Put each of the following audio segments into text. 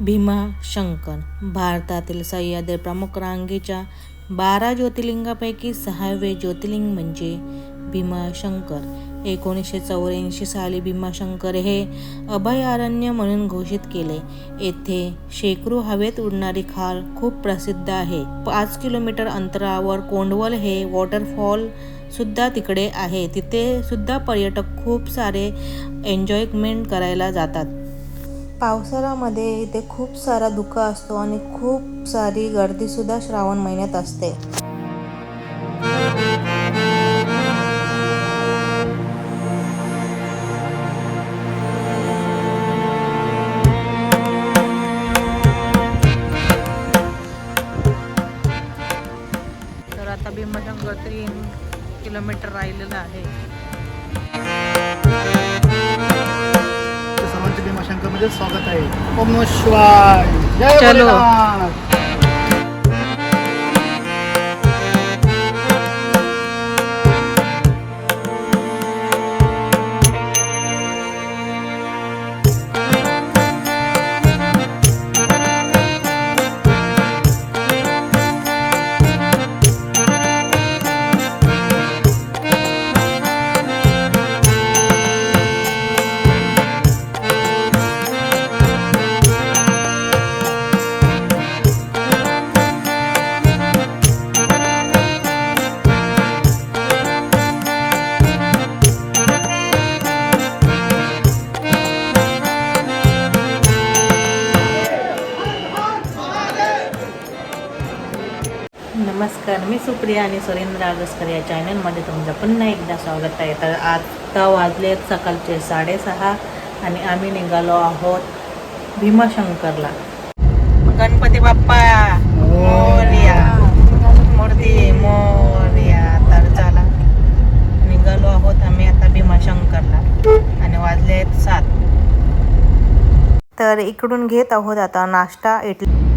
भीमाशंकर भारतातील सह्याद्री प्रमुख रांगेच्या बारा ज्योतिर्लिंगापैकी सहावे ज्योतिर्लिंग म्हणजे भीमाशंकर एकोणीसशे चौऱ्याऐंशी साली भीमाशंकर हे अभयारण्य म्हणून घोषित केले. येथे शेकडो हवेत उडणारी खाल खूप प्रसिद्ध आहे. पाच किलोमीटर अंतरावर कोंडवल हे वॉटरफॉल सुद्धा तिकडे आहे. तिथे सुद्धा पर्यटक खूप सारे एन्जॉयमेंट करायला जातात. पावसाळ्यामध्ये इथे खूप सारा धुका असतो आणि खूप सारी गर्दीसुद्धा श्रावण महिन्यात असते. तर आता भीमाशंकर तीन किलोमीटर राहिलेलं आहे. सर्वांचे भीमाशंकरमध्ये स्वागत आहे. ओम शिवाय. जय चलो. नमस्कार मी सुप्रिया आणि सुरेंद्र आगसकर या चॅनलमध्ये तुमचं पुन्हा एकदा स्वागत आहे. तर आता वाजले सकाळचे साडेसहा आणि आम्ही निघालो आहोत भीमाशंकरला. गणपती बाप्पा मोरया मूर्ती मोरया. तर चला निघालो आहोत आम्ही आता भीमाशंकरला आणि वाजले आहेत सात. तर इकडून घेत आहोत आता नाश्ता इडली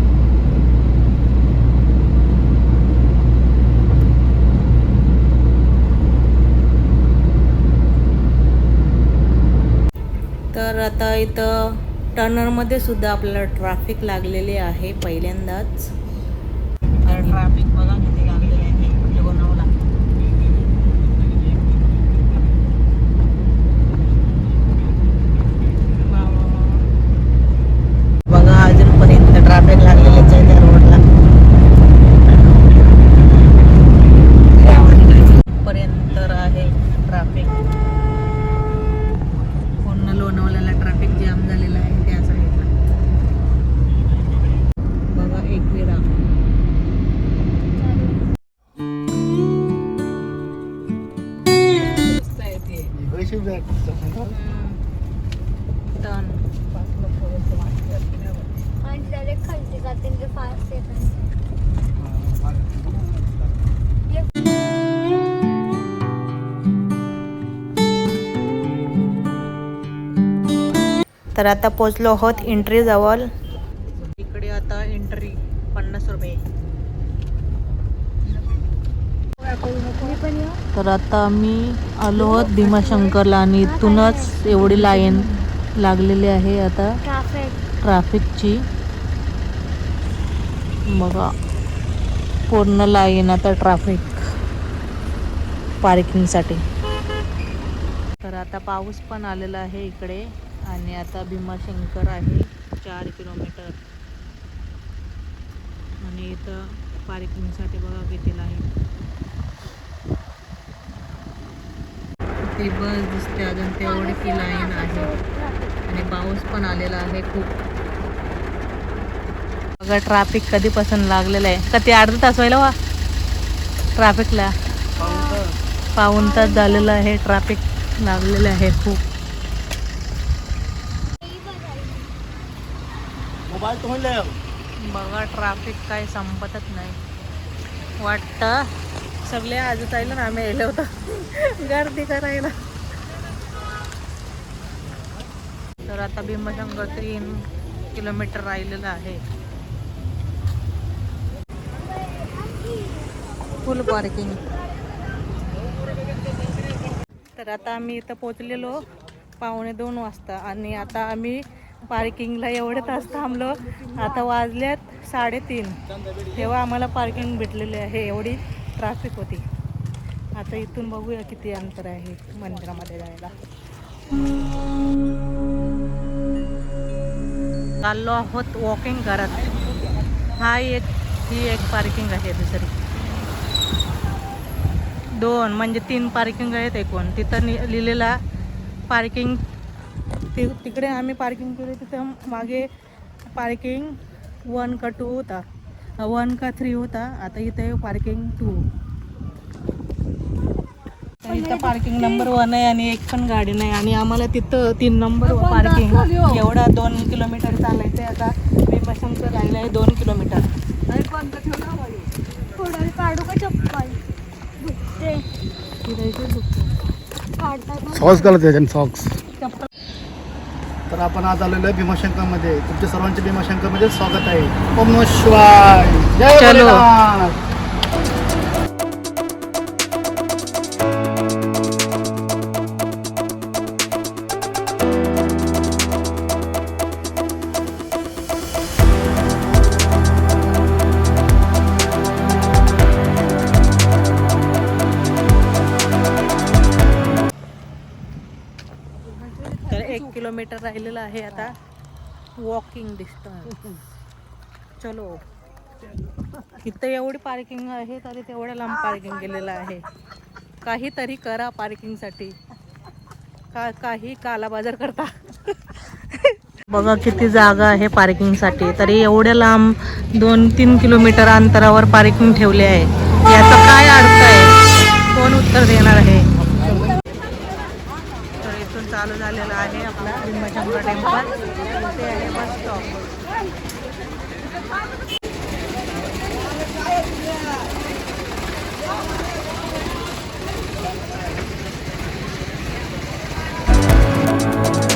आता इथं टर्नरमध्ये सुद्धा आपल्याला ट्रॅफिक लागलेले आहे पहिल्यांदाच. ट्रॅफिक बघा किती टन आणि डायरेक्ट खालती जाते ते फास्ट येतात तर आता पोचलो आहोत एंट्री जवळ इकडे आता एंट्री पन्नास रुपये तर आता आम्ही आलो आहोत भीमाशंकरला आणि इथूनच एवढी लाईन लागलेली आहे आता. ट्रॅफिकची. बघा पूर्ण लाईन आता ट्रॅफिक पार्किंगसाठी. तर आता पाऊस पण आलेला आहे इकडे आणि आता भीमाशंकर आहे चार किलोमीटर. आणि इथं पार्किंगसाठी बघा किती लाईन. ती बस दिसते अजून तेवढी ती लाईन आहे. आणि पाऊस पण आलेला आहे खूप. बघा ट्रॅफिक कधीपासून लागलेलं आहे. का ते अर्धा तास व्हायला वा ट्रॅफिकला पाऊन तास झालेलं आहे ट्रॅफिक लागलेलं आहे खूप. बघा ट्रॅफिक काय संपतच नाही. वाटतं सगळे आजच आलं ना आम्ही येलो होतो. गर्दी करायला. तर आता भीमशंकर तीन किलोमीटर राहिलेलं आहे. फुल पार्किंग तर आता आम्ही इथं पोचलेलो पावणे दोन वाजता आणि आता आम्ही पार्किंगला एवढे तास थांबलो. आता वाजल्यात साडेतीन. तेव्हा आम्हाला पार्किंग भेटलेली आहे एवढी. ट्रॅफिक होती. आता इथून बघूया किती अंतर आहे मंदिरामध्ये जायला. चाललो आहोत वॉकिंग करत हा एक ही एक पार्किंग आहे दुसरी. दोन म्हणजे तीन पार्किंग आहेत एकूण. तिथं लिहिलेला पार्किंग ति तिकडे आम्ही पार्किंग केली तिथं मागे पार्किंग वन का टू होता. वन का थ्री होता आता इथे पार्किंग टू इथं पार्किंग नंबर वन आहे आणि एक पण गाडी नाही. आणि आम्हाला तिथं तीन नंबर पार्किंग एवढा दोन किलोमीटर चालायचं आहे आता भीमाशंकर राहिलं आहे दोन किलोमीटर काढू का चप्पल? सॉक्स घालत सॉक्स तर आपण आज आलेलो आहे भीमाशंकरमध्ये. तुमच्या सर्वांचे भीमाशंकरमध्ये स्वागत आहे. ओम नमः शिवाय. जय किलोमीटर राहिलेलं आहे आता. वॉकिंग डिस्टन्स चलो. इथं एवढी पार्किंग आहे तरी तेवढं लांब पार्किंग केलेलं आहे. काहीतरी करा पार्किंगसाठी का काही कालाबाजार करता. बघा किती जागा आहे पार्किंगसाठी तरी एवढ्या लांब दोन तीन किलोमीटर अंतरावर पार्किंग ठेवले आहे. याचा काय अर्थ आहे? कोण उत्तर देणार आहे? झालेला आहे आपला भीमाशंकर टेम्पल. ते आहे बस स्टॉप. पन्नास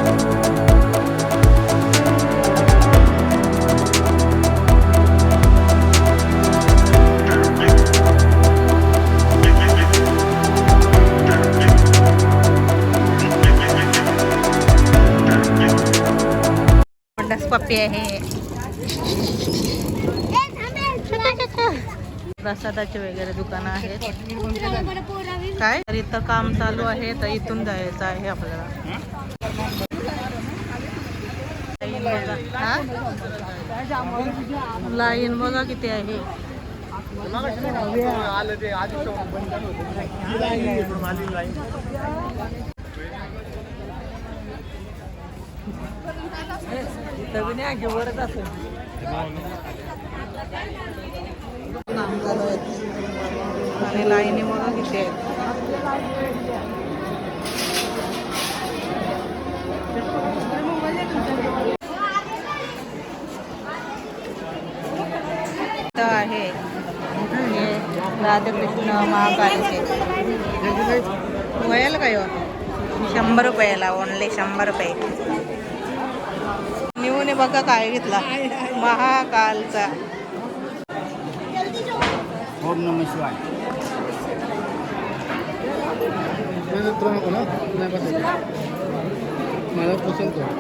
प्रसादाचे वगैरे दुकानं आहेत काय तर इथं काम चालू आहे तर इथून जायचं आहे आपल्याला लाईन बघा. हा? किती आहे काम चालू आहेत आणि लाईनी बघा किती आहेत. आहे. राधाकृष्ण महाकालीचे. वयाला काय हो? शंभर रुपयाला ओनली शंभर रुपये. निवून बघा काय घेतला. महाकालचा. ओम नमः शिवाय नाही, तुला नको ना नाही बसायचं. मला पसंत आहे.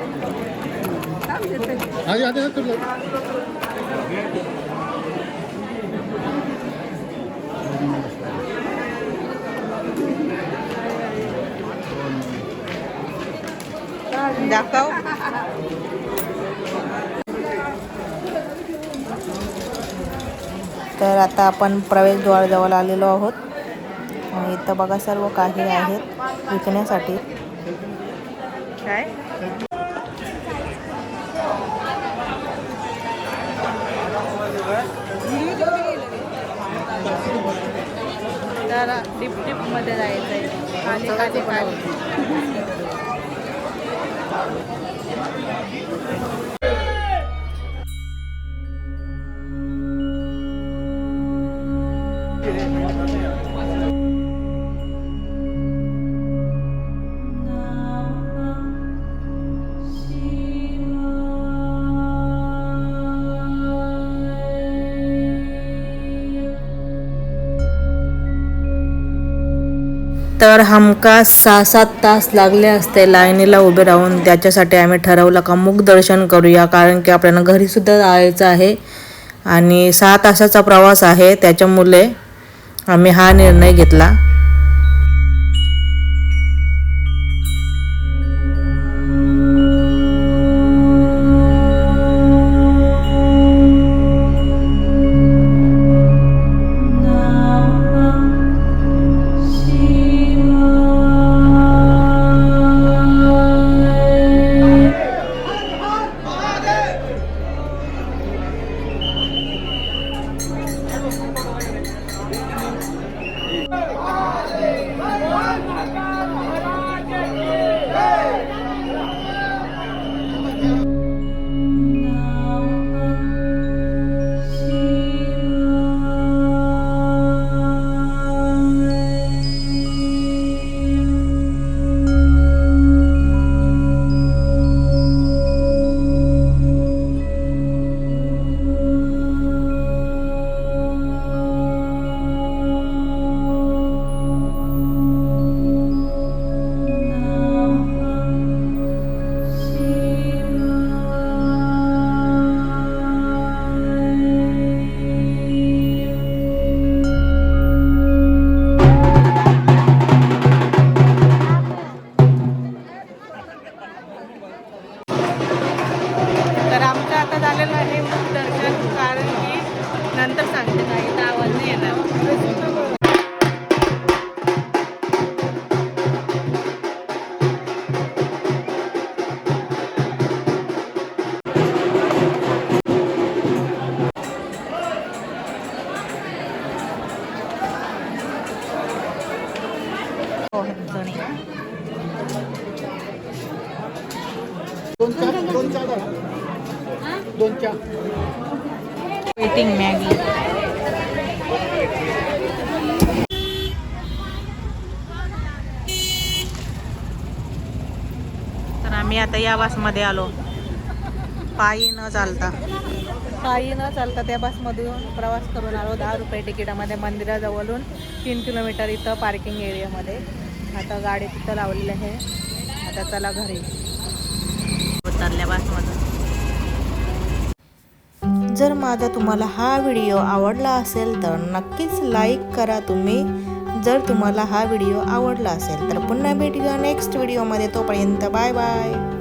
आधी आधी हात तुला. दाखव तर आता आपण प्रवेशद्वाराजवळ आलेलो आहोत. इथं बघा सर्व काही आहेत विकण्यासाठी. काय? तर डिप डिपमध्ये जायचं आहे खाली खाली खाली. तर हमखास सहा सात तास लागले असते लाईनीला उभे राहून. त्याच्यासाठी आम्ही ठरवलं का मुख दर्शन करूया कारण की आपल्याला घरीसुद्धा जायचं आहे. आणि सहा तासाचा प्रवास आहे. त्याच्यामुळे आम्ही हा निर्णय घेतला. नंतर सांगते नाही तर आवाज नाही येणार. दोन चहा दोन द्या. दोन चहा वेटिंग मॅगी तर आम्ही आता या बसमध्ये आलो. पायी न चालता. पायी न चालता त्या बसमधून प्रवास करून आलो. दहा रुपये तिकिटामध्ये मंदिराजवळून तीन किलोमीटर इथं पार्किंग एरियामध्ये. आता गाडी तिथं लावलेली आहे. आता चला घरी. उतरल्या बसमधून. जर माझा तुम्हाला हा व्हिडिओ आवडला असेल तर नक्कीच लाईक करा तुम्ही. जर तुम्हाला हा व्हिडिओ आवडला असेल तर पुन्हा भेटूया नेक्स्ट व्हिडिओमध्ये. तोपर्यंत बाय बाय.